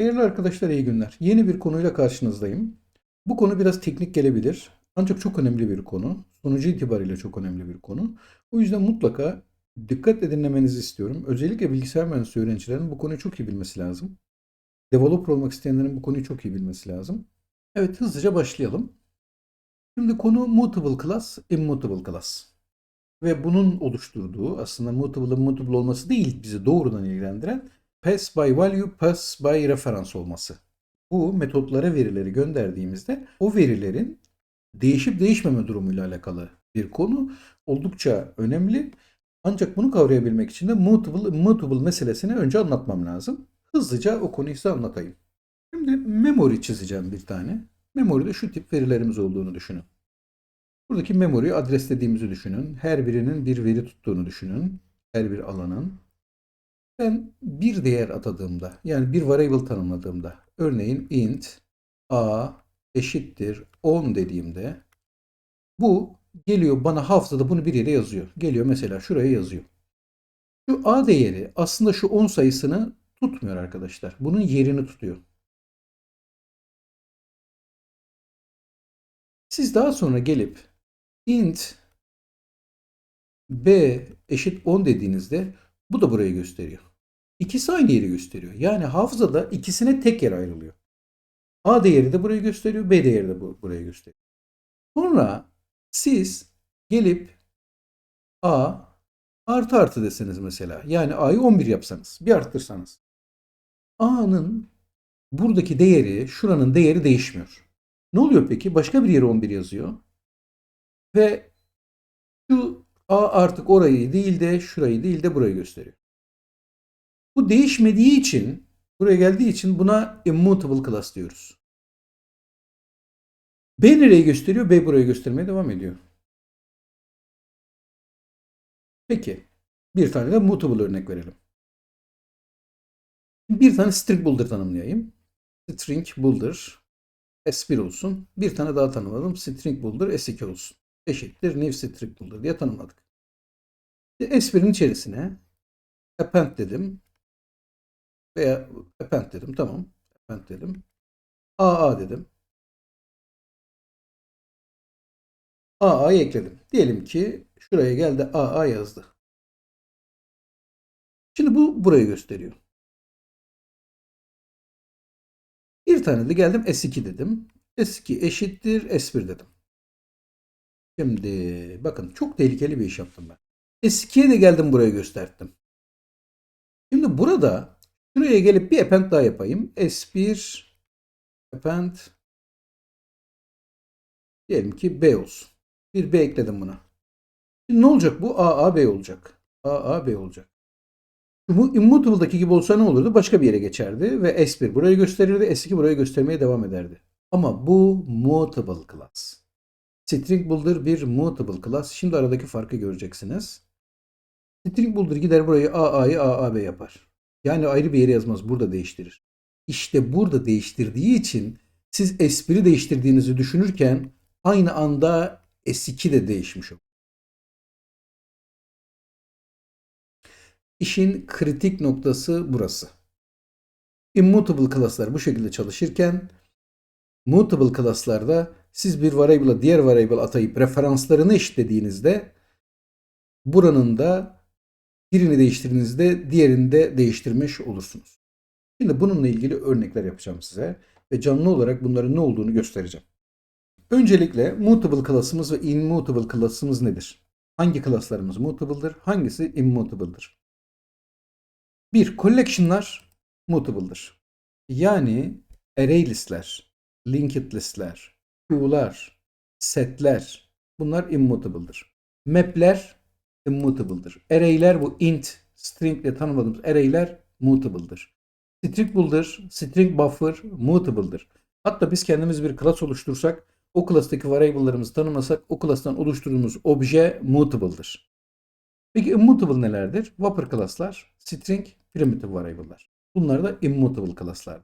Değerli arkadaşlar iyi günler. Yeni bir konuyla karşınızdayım. Bu konu biraz teknik gelebilir. Ancak çok önemli bir konu. Sonucu itibariyle çok önemli bir konu. O yüzden mutlaka dikkatle dinlemenizi istiyorum. Özellikle bilgisayar mühendisliği öğrencilerinin bu konuyu çok iyi bilmesi lazım. Developer olmak isteyenlerin bu konuyu çok iyi bilmesi lazım. Evet hızlıca başlayalım. Şimdi konu mutable class, immutable class. Ve bunun oluşturduğu aslında mutable immutable olması değil bizi doğrudan ilgilendiren pass by value, pass by reference olması. Bu metotlara verileri gönderdiğimizde o verilerin değişip değişmeme durumuyla alakalı bir konu. Oldukça önemli. Ancak bunu kavrayabilmek için de mutable, immutable meselesini önce anlatmam lazım. Hızlıca o konuyu size anlatayım. Şimdi memory çizeceğim bir tane. Memory'de şu tip verilerimiz olduğunu düşünün. Buradaki memory adreslediğimizi düşünün. Her birinin bir veri tuttuğunu düşünün. Her bir alanın. Ben bir değer atadığımda yani bir variable tanımladığımda örneğin int a eşittir 10 dediğimde bu geliyor bana hafızada bunu bir yere yazıyor. Geliyor mesela şuraya yazıyor. Şu a değeri aslında şu 10 sayısını tutmuyor arkadaşlar. Bunun yerini tutuyor. Siz daha sonra gelip int b eşit 10 dediğinizde bu da burayı gösteriyor. İkisi aynı yeri gösteriyor. Yani hafızada ikisine tek yer ayrılıyor. A değeri de burayı gösteriyor, B değeri de bu, burayı gösteriyor. Sonra siz gelip A artı artı deseniz mesela. Yani A'yı 11 yapsanız, bir arttırsanız. A'nın buradaki değeri, şuranın değeri değişmiyor. Ne oluyor peki? Başka bir yere 11 yazıyor. Ve şu A artık orayı değil de şurayı değil de burayı gösteriyor. Değişmediği için, buraya geldiği için buna immutable class diyoruz. B nereyi gösteriyor? B burayı göstermeye devam ediyor. Peki. Bir tane de mutable örnek verelim. Bir tane string builder tanımlayayım. String builder S1 olsun. Bir tane daha tanımladım. String builder S2 olsun. Eşittir new string builder diye tanımladık. S1'in içerisine append dedim. Veya append dedim. Tamam. Append dedim. AA dedim. AA'yı ekledim. Diyelim ki şuraya geldi AA yazdı. Şimdi bu burayı gösteriyor. Bir tane de geldim S2 dedim. S2 eşittir S1 dedim. Şimdi bakın çok tehlikeli bir iş yaptım ben. S2'ye de geldim buraya gösterdim. Şimdi burada şuraya gelip bir append daha yapayım. S1 append diyelim ki B olsun. Bir B ekledim buna. Şimdi ne olacak bu? A, A, B olacak. A, A, B olacak. Bu immutable'daki gibi olsa ne olurdu? Başka bir yere geçerdi ve S1 burayı gösterirdi, S2 burayı göstermeye devam ederdi. Ama bu mutable class. String builder bir mutable class. Şimdi aradaki farkı göreceksiniz. String builder gider burayı AA'yı AAB yapar. Yani ayrı bir yere yazmaz. Burada değiştirir. İşte burada değiştirdiği için siz S1'i değiştirdiğinizi düşünürken aynı anda S2 de değişmiş olur. İşin kritik noktası burası. Immutable class'lar bu şekilde çalışırken mutable class'larda siz bir variable'a diğer variable atayıp referanslarını eşitlediğinizde buranın da birini değiştirdiğinizde diğerini de değiştirmiş olursunuz. Şimdi bununla ilgili örnekler yapacağım size ve canlı olarak bunların ne olduğunu göstereceğim. Öncelikle mutable class'ımız ve immutable class'ımız nedir? Hangi class'larımız mutable'dır? Hangisi immutable'dır? Bir, collection'lar mutable'dır. Yani array listler, linked listler, queue'lar, setler bunlar immutable'dır. Map'ler immutable'dır. Array'ler bu int, string ile tanımladığımız array'ler mutable'dır. String builder, string buffer mutable'dır. Hatta biz kendimiz bir class oluştursak o class'taki variable'larımızı tanımlasak o class'tan oluşturduğumuz obje mutable'dır. Peki immutable nelerdir? Whopper class'lar, string, primitive variable'lar. Bunlar da immutable class'lar.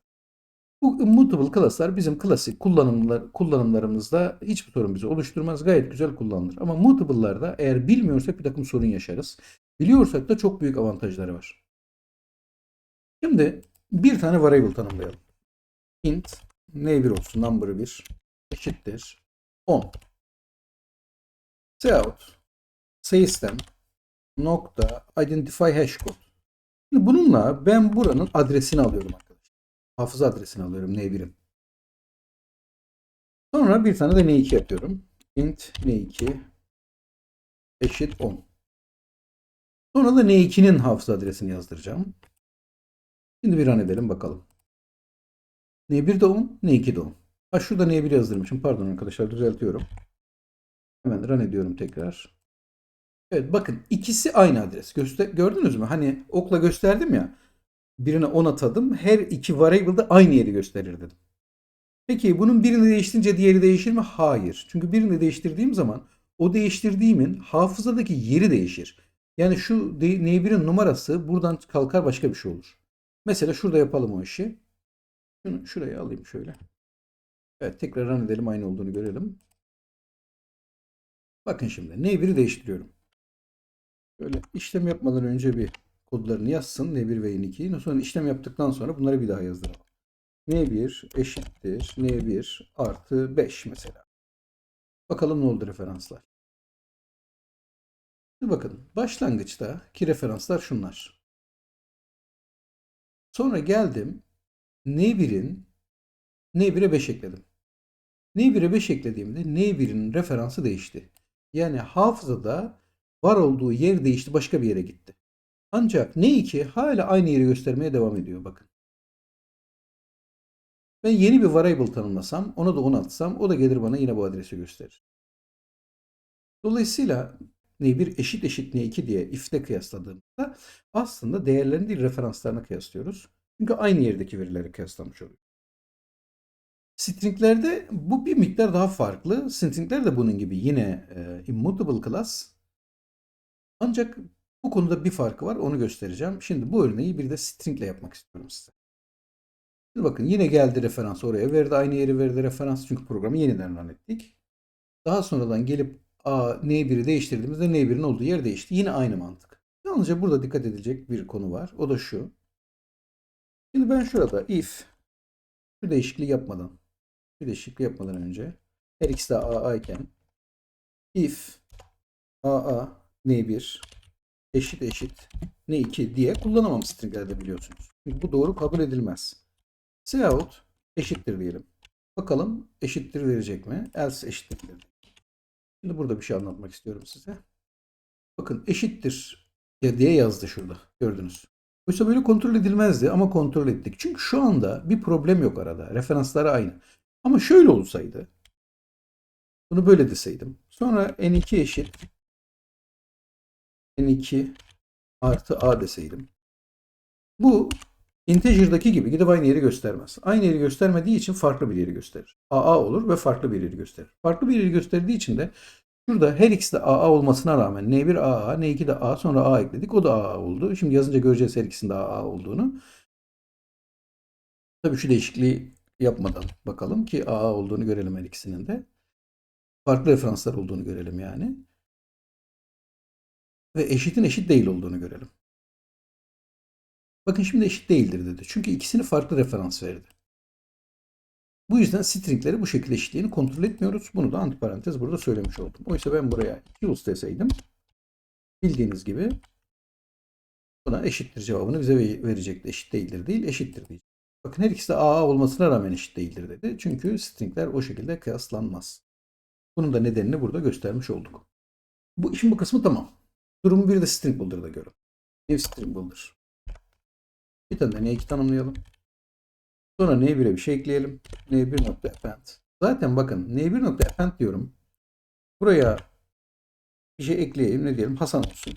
Bu immutable class'lar bizim klasik kullanımlar, kullanımlarımızda hiçbir sorun bize oluşturmaz. Gayet güzel kullanılır. Ama mutable'larda eğer bilmiyorsak bir takım sorun yaşarız. Biliyorsak da çok büyük avantajları var. Şimdi bir tane variable tanımlayalım. int n1 olsun number 1 eşittir 10. Cout system nokta identify hash code. Şimdi bununla ben buranın adresini alıyorum. Hafıza adresini alıyorum n1'in. Sonra bir tane de n2 yapıyorum. int n2 eşit 10. Sonra da n2'nin hafıza adresini yazdıracağım. Şimdi bir run edelim bakalım. n1 de 10, n2 de 10. Ha şurada n1 yazdırmışım. Pardon arkadaşlar düzeltiyorum. Hemen run ediyorum tekrar. Evet bakın ikisi aynı adres. Göster gördünüz mü? Hani okla gösterdim ya. Birine 10 atadım. Her iki variable'da aynı yeri gösterir dedim. Peki bunun birini değiştirince diğeri değişir mi? Hayır. Çünkü birini değiştirdiğim zaman o değiştirdiğimin hafızadaki yeri değişir. Yani şu N1'in numarası buradan kalkar başka bir şey olur. Mesela şurada yapalım o işi. Şunu şuraya alayım şöyle. Evet tekrar run edelim aynı olduğunu görelim. Bakın şimdi N1'i değiştiriyorum. Böyle işlem yapmadan önce bir kodlarını yazsın N1 ve N2'yi. Sonra işlem yaptıktan sonra bunları bir daha yazdıralım. N1 eşittir N1 artı 5 mesela. Bakalım ne oldu referanslar. Şimdi bakın başlangıçta ki referanslar şunlar. Sonra geldim N1'in N1'e 5 ekledim. N1'e 5 eklediğimde N1'in referansı değişti. Yani hafızada var olduğu yer değişti başka bir yere gitti. Ancak N2 hala aynı yeri göstermeye devam ediyor bakın. Ben yeni bir variable tanımlasam, ona da 10 atsam o da gelir bana yine bu adresi gösterir. Dolayısıyla N1 eşit eşit N2 diye if'te kıyasladığımızda aslında değerlerini değil referanslarını kıyaslıyoruz. Çünkü aynı yerdeki verileri kıyaslamış oluyor. Stringlerde bu bir miktar daha farklı. Stringler de bunun gibi yine e, immutable class. Ancak bu konuda bir farkı var. Onu göstereceğim. Şimdi bu örneği bir de stringle yapmak istiyorum size. Şimdi bakın yine geldi referans oraya verdi. Aynı yeri verdi referans. Çünkü programı yeniden run ettik. Daha sonradan gelip A, N1'i değiştirdiğimizde N1'in olduğu yer değişti. Yine aynı mantık. Yalnızca burada dikkat edilecek bir konu var. O da şu. Şimdi ben şurada if şu değişikliği yapmadan şu değişikliği yapmadan önce her ikisi de AA iken if AA N1 eşit eşit N2 diye kullanamam stringlerde biliyorsunuz. Bu doğru kabul edilmez. Cout eşittir diyelim. Bakalım eşittir verecek mi? Else eşittir verecek. Şimdi burada bir şey anlatmak istiyorum size. Bakın eşittir diye yazdı şurada. Gördünüz. Oysa böyle kontrol edilmezdi ama kontrol ettik. Çünkü şu anda bir problem yok arada. Referansları aynı. Ama şöyle olsaydı bunu böyle deseydim. Sonra n2 eşit n2 artı a deseydim. Bu integer'daki gibi gidip aynı yeri göstermez. Aynı yeri göstermediği için farklı bir yeri gösterir. AA olur ve farklı bir yeri gösterir. Farklı bir yeri gösterdiği için de şurada her ikisi de AA olmasına rağmen N1 AA, N2 de A sonra A ekledik. O da AA oldu. Şimdi yazınca göreceğiz her ikisinin de AA olduğunu. Tabii şu değişikliği yapmadan bakalım ki AA olduğunu görelim her ikisinin de. Farklı referanslar olduğunu görelim yani. Ve eşitin eşit değil olduğunu görelim. Bakın şimdi eşit değildir dedi. Çünkü ikisini farklı referans verdi. Bu yüzden stringleri bu şekilde eşitliğini kontrol etmiyoruz. Bunu da antiparantez burada söylemiş oldum. Oysa ben buraya use deseydim bildiğiniz gibi buna eşittir cevabını bize verecekti. Eşit değildir değil, eşittir diyecek. Bakın her ikisi de AA olmasına rağmen eşit değildir dedi. Çünkü stringler o şekilde kıyaslanmaz. Bunun da nedenini burada göstermiş olduk. Bu işin bu kısmı tamam. Durumu bir de string builder'da görün. New string builder. Bir tane de n2 tanımlayalım. Sonra n1'e bir şey ekleyelim. n1.append. Zaten bakın n1.append diyorum. Buraya bir şey ekleyeyim. Ne diyelim? Hasan olsun.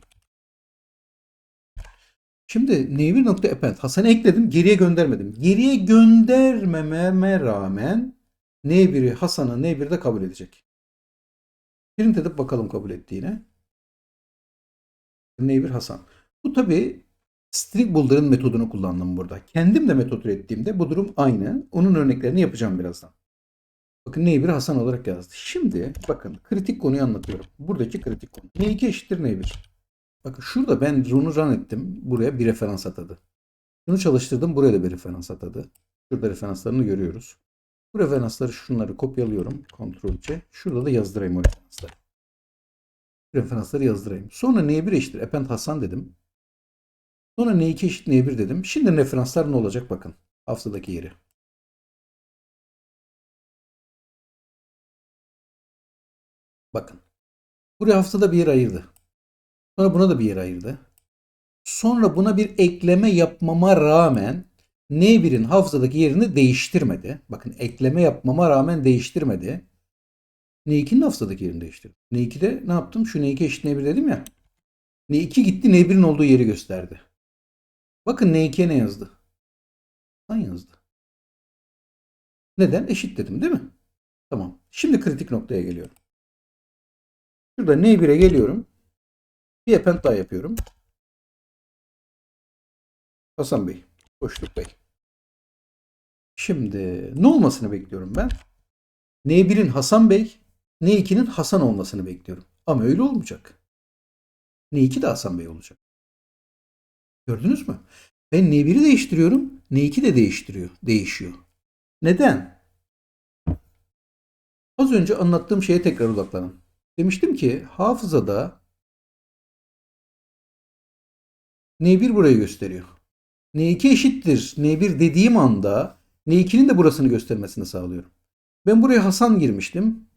Şimdi n1.append Hasan'ı ekledim. Geriye göndermedim. Geriye göndermememe rağmen n1'i Hasan'ı n1'de kabul edecek. Print edip bakalım kabul ettiğine. N1 Hasan. Bu tabi String Builder'ın metodunu kullandım burada. Kendim de metod ürettiğimde bu durum aynı. Onun örneklerini yapacağım birazdan. Bakın N1 Hasan olarak yazdı. Şimdi bakın kritik konuyu anlatıyorum. Buradaki kritik konu. N2 eşittir N1. Bakın şurada ben bunu run ettim. Buraya bir referans atadı. Bunu çalıştırdım. Buraya da bir referans atadı. Şurada referanslarını görüyoruz. Bu referansları şunları kopyalıyorum. Ctrl C. Şurada da yazdırayım o referansları. Referansları yazdırayım. Sonra N1 eşittir. Append Hasan dedim. Sonra N2 eşit N1 dedim. Şimdi referanslar ne olacak bakın. Hafızadaki yeri. Bakın. Buraya hafızada bir yer ayırdı. Sonra buna da bir yer ayırdı. Sonra buna bir ekleme yapmama rağmen N1'in hafızadaki yerini değiştirmedi. Bakın ekleme yapmama rağmen değiştirmedi. N2'nin hafızadaki yerini değiştirdi. N2'de ne yaptım? Şu N2 eşit N1 dedim ya. N2 gitti N1'in olduğu yeri gösterdi. Bakın N2'ye ne yazdı? Sen yazdı. Neden? Eşit dedim değil mi? Tamam. Şimdi kritik noktaya geliyorum. Şurada N1'e geliyorum. Bir append daha yapıyorum. Hasan Bey. Boşluk Bey. Şimdi ne olmasını bekliyorum ben? N1'in Hasan Bey, N2'nin Hasan olmasını bekliyorum. Ama öyle olmayacak. N2 de Hasan Bey olacak. Gördünüz mü? Ben N1'i değiştiriyorum, N2 de değiştiriyor, değişiyor. Neden? Az önce anlattığım şeye tekrar odaklanın. Demiştim ki hafızada N1 burayı gösteriyor. N2 eşittir N1 dediğim anda N2'nin de burasını göstermesini sağlıyorum. Ben buraya Hasan girmiştim.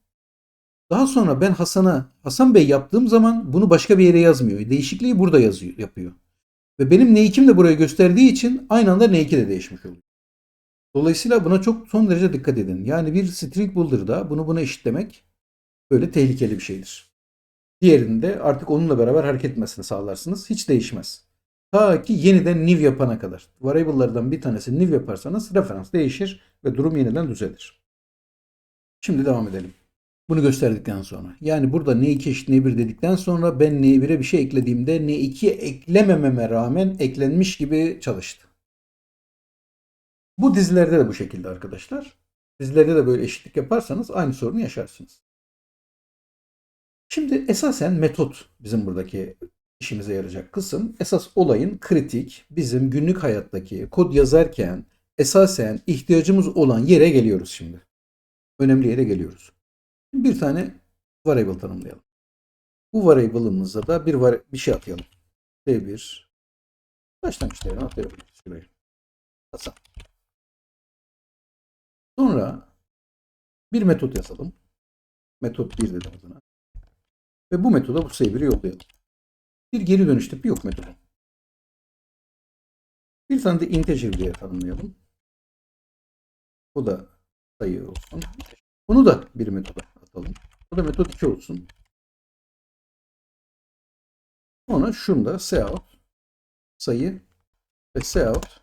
Daha sonra ben Hasan'a Hasan Bey yaptığım zaman bunu başka bir yere yazmıyor. Değişikliği burada yazıyor, yapıyor. Ve benim N2'm de burayı gösterdiği için aynı anda N2 de değişmiş oluyor. Dolayısıyla buna çok son derece dikkat edin. Yani bir string builder'da bunu buna eşitlemek böyle tehlikeli bir şeydir. Diğerinde artık onunla beraber hareket etmesini sağlarsınız. Hiç değişmez. Ta ki yeniden new yapana kadar. Variable'lardan bir tanesi new yaparsanız referans değişir ve durum yeniden düzelir. Şimdi devam edelim. Bunu gösterdikten sonra. Yani burada N2 eşit N1 dedikten sonra ben N1'e bir şey eklediğimde N2'ye eklemememe rağmen eklenmiş gibi çalıştı. Bu dizilerde de bu şekilde arkadaşlar. Dizilerde de böyle eşitlik yaparsanız aynı sorunu yaşarsınız. Şimdi esasen metot bizim buradaki işimize yarayacak kısım. Esas olayın kritik, bizim günlük hayattaki kod yazarken esasen ihtiyacımız olan yere geliyoruz şimdi. Önemli yere geliyoruz. Bir tane variable tanımlayalım. Bu variable'ımızda da bir, var bir şey atayalım. B1 başlangıç değerini atayabiliriz şuraya. Hasan. Sonra bir metot yazalım. Metot 1 dedim adına. Ve bu metoda bu sayı yollayalım. Bir geri dönüş tipi yok metodu. Bir tane de integer diye tanımlayalım. Bu da sayı olsun. Bunu da bir metoda atalım. Bu da metot 2 olsun. Sonra şunda cout sayı ve cout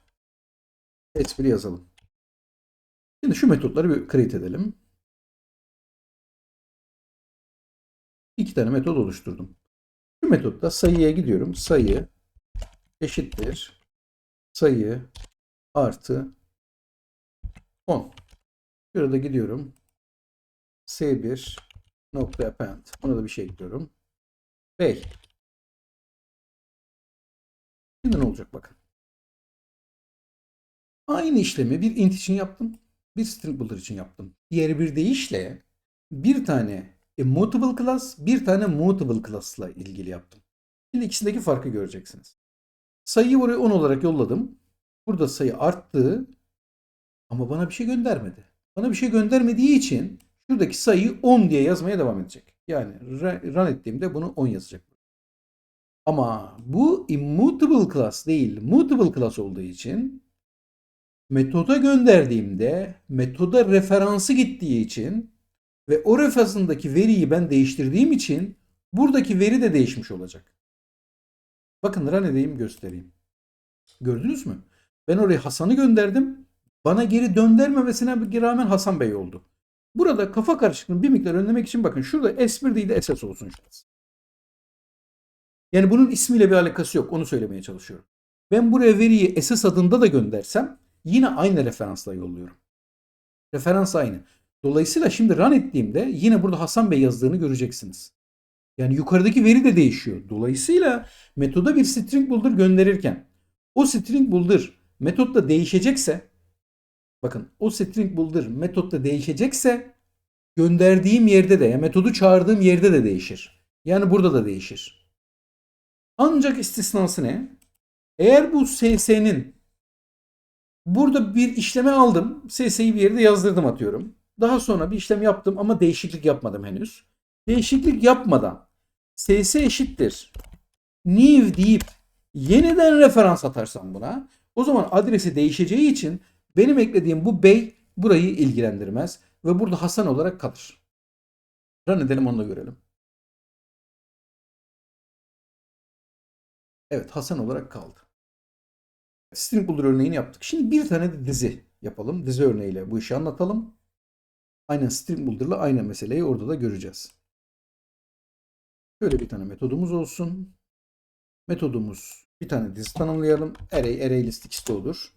s1 yazalım. Şimdi şu metotları bir create edelim. İki tane metot oluşturdum. Şu metotta sayıya gidiyorum. Sayı eşittir. Sayı artı 10. Şurada gidiyorum. S1 nokta append. Buna da bir şey ekliyorum. Bey. Şimdi ne olacak bakın. Aynı işlemi bir int için yaptım. Bir string builder için yaptım. Diğer bir deyişle bir tane e, mutable class, bir tane mutable class'la ilgili yaptım. Şimdi ikisindeki farkı göreceksiniz. Sayıyı buraya 10 olarak yolladım. Burada sayı arttı ama bana bir şey göndermedi. Bana bir şey göndermediği için şuradaki sayıyı 10 diye yazmaya devam edecek. Yani run ettiğimde bunu 10 yazacak. Ama bu immutable class değil, mutable class olduğu için metoda gönderdiğimde metoda referansı gittiği için ve o referansındaki veriyi ben değiştirdiğim için buradaki veri de değişmiş olacak. Bakın run edeyim göstereyim. Gördünüz mü? Ben oraya Hasan'ı gönderdim. Bana geri döndürmemesine rağmen Hasan Bey oldu. Burada kafa karışıklığını bir miktar önlemek için bakın şurada S1 değil de SS olsun şurası. Yani bunun ismiyle bir alakası yok. Onu söylemeye çalışıyorum. Ben buraya veriyi SS adında da göndersem yine aynı referansla yolluyorum. Referans aynı. Dolayısıyla şimdi run ettiğimde yine burada Hasan Bey yazdığını göreceksiniz. Yani yukarıdaki veri de değişiyor. Dolayısıyla metoda bir string builder gönderirken o string builder metotta değişecekse Bakın o string builder metotta değişecekse gönderdiğim yerde de yani metodu çağırdığım yerde de değişir. Yani burada da değişir. Ancak istisnası ne? Eğer bu SS'nin burada bir işleme aldım. SS'yi bir yerde yazdırdım atıyorum. Daha sonra bir işlem yaptım ama değişiklik yapmadım henüz. Değişiklik yapmadan SS eşittir new deyip yeniden referans atarsam buna o zaman adresi değişeceği için benim eklediğim bu bey burayı ilgilendirmez ve burada Hasan olarak kalır. Run edelim onu da görelim. Evet Hasan olarak kaldı. String Builder örneğini yaptık. Şimdi bir tane de dizi yapalım. Dizi örneğiyle bu işi anlatalım. Aynen String Builder'la aynı meseleyi orada da göreceğiz. Şöyle bir tane metodumuz olsun. Metodumuz bir tane dizi tanımlayalım. Array, array list ikisi olur.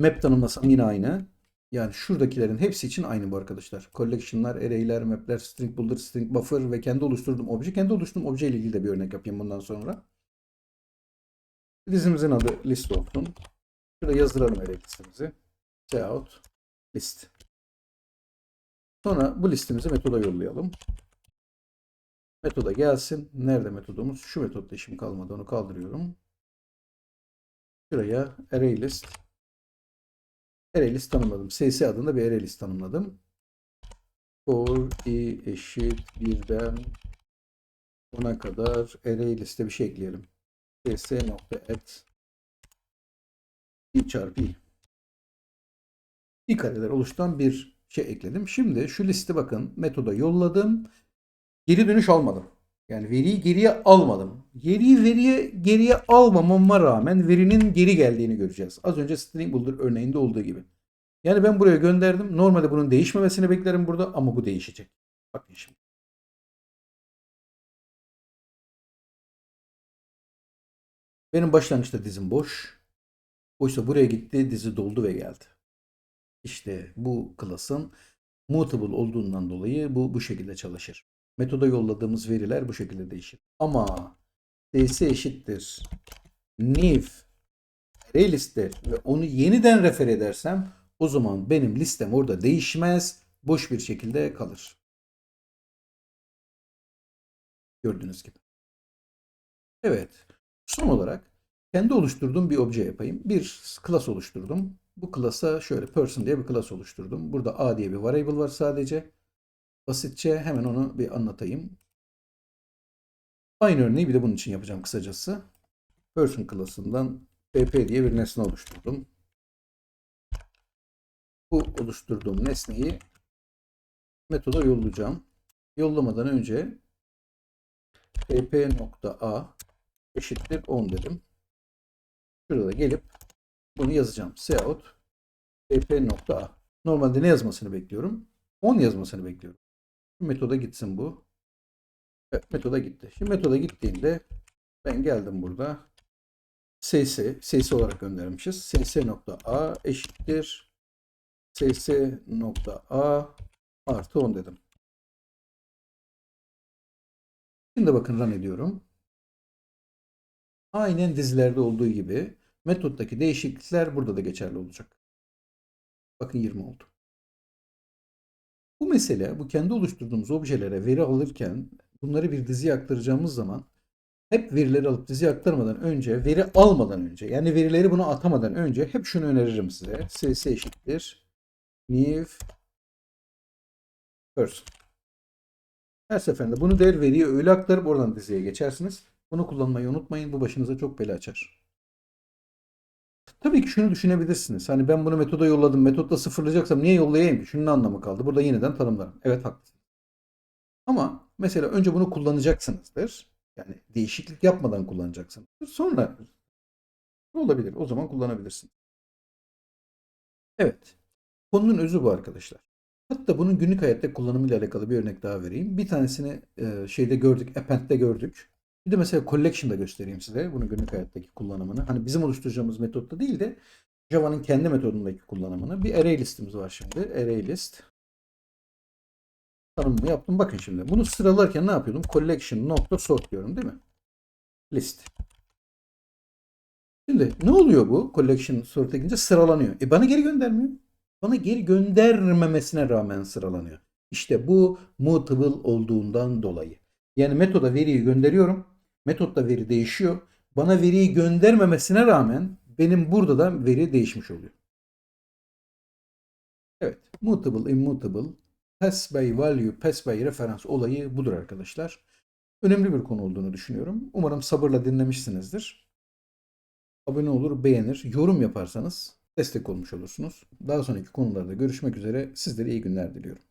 Map tanımlasam yine aynı. Yani şuradakilerin hepsi için aynı bu arkadaşlar. Collection'lar, array'ler, map'ler, string builder, string buffer ve kendi oluşturduğum obje. Kendi oluşturduğum obje ile ilgili de bir örnek yapayım bundan sonra. Dizimizin adı list olsun. Şurada yazdıralım array listemizi. Cout list. Sonra bu listemizi metoda yollayalım. Metoda gelsin. Nerede metodumuz? Şu metodda işim kalmadı. Onu kaldırıyorum. Şuraya array list. Array list tanımladım. SS adında bir array list tanımladım. For i eşit birden ona kadar array liste bir şey ekleyelim. ss nokta add i çarpı i kareler oluşturan bir şey ekledim. Şimdi şu listi bakın metoda yolladım. Geri dönüş almadım. Yani veriyi geriye almadım. Veriyi veriye geriye almamama rağmen verinin geri geldiğini göreceğiz. Az önce string builder örneğinde olduğu gibi. Yani ben buraya gönderdim. Normalde bunun değişmemesini beklerim burada ama bu değişecek. Bakın şimdi. Benim başlangıçta dizim boş. Oysa buraya gitti dizi doldu ve geldi. İşte bu klasın mutable olduğundan dolayı bu bu şekilde çalışır. Metoda yolladığımız veriler bu şekilde değişir. Ama ds eşittir new array liste ve onu yeniden refer edersem o zaman benim listem orada değişmez. Boş bir şekilde kalır. Gördüğünüz gibi. Evet. Son olarak kendi oluşturduğum bir obje yapayım. Bir class oluşturdum. Bu class'a şöyle person diye bir class oluşturdum. Burada a diye bir variable var sadece. Basitçe hemen onu bir anlatayım. Aynı örneği bir de bunun için yapacağım kısacası. Person class'ından pp diye bir nesne oluşturdum. Bu oluşturduğum nesneyi metoda yollayacağım. Yollamadan önce pp.a eşittir 10 dedim. Şurada gelip bunu yazacağım. Cout pp.a Normalde ne yazmasını bekliyorum? 10 yazmasını bekliyorum. Metoda gitsin bu. Evet, metoda gitti. Şimdi metoda gittiğinde ben geldim burada. ss, ss olarak göndermişiz. ss.a eşittir ss.a artı 10 dedim. Şimdi bakın run ediyorum. Aynen dizilerde olduğu gibi metottaki değişiklikler burada da geçerli olacak. Bakın 20 oldu. Bu mesele bu kendi oluşturduğumuz objelere veri alırken bunları bir diziye aktaracağımız zaman hep verileri alıp diziye aktarmadan önce, veri almadan önce yani verileri buna atamadan önce hep şunu öneririm size. ss eşittir new person. Her seferinde bunu değer veriye öyle aktarıp oradan diziye geçersiniz. Bunu kullanmayı unutmayın. Bu başınıza çok bela açar. Tabii ki şunu düşünebilirsiniz. Hani ben bunu metoda yolladım. Metotla sıfırlayacaksam niye yollayayım ki? Şunun anlamı kaldı? Burada yeniden tanımlarım. Evet haklısınız. Ama mesela önce bunu kullanacaksınızdır. Yani değişiklik yapmadan kullanacaksınızdır. Sonra olabilir. O zaman kullanabilirsin. Evet. Konunun özü bu arkadaşlar. Hatta bunun günlük hayatta kullanımıyla alakalı bir örnek daha vereyim. Bir tanesini e, şeyde gördük, Append'de gördük. Bir de mesela Collection'da göstereyim size bunu günlük hayattaki kullanımını. Hani bizim oluşturacağımız metotta değil de Java'nın kendi metodundaki kullanımını. Bir array listimiz var şimdi. Array list. Tanımını yaptım. Bakın şimdi. Bunu sıralarken ne yapıyordum? Collection nokta sort diyorum değil mi? List. Şimdi ne oluyor bu? Collection sort edince sıralanıyor. E bana geri göndermiyor. bana geri göndermemesine rağmen sıralanıyor. İşte bu mutable olduğundan dolayı. Yani metoda veriyi gönderiyorum. Metotta veri değişiyor. Bana veriyi göndermemesine rağmen benim burada da veri değişmiş oluyor. Evet. Mutable, immutable, pass by value, pass by reference olayı budur arkadaşlar. Önemli bir konu olduğunu düşünüyorum. Umarım sabırla dinlemişsinizdir. Abone olur, beğenir, yorum yaparsanız destek olmuş olursunuz. Daha sonraki konularda görüşmek üzere. Sizlere iyi günler diliyorum.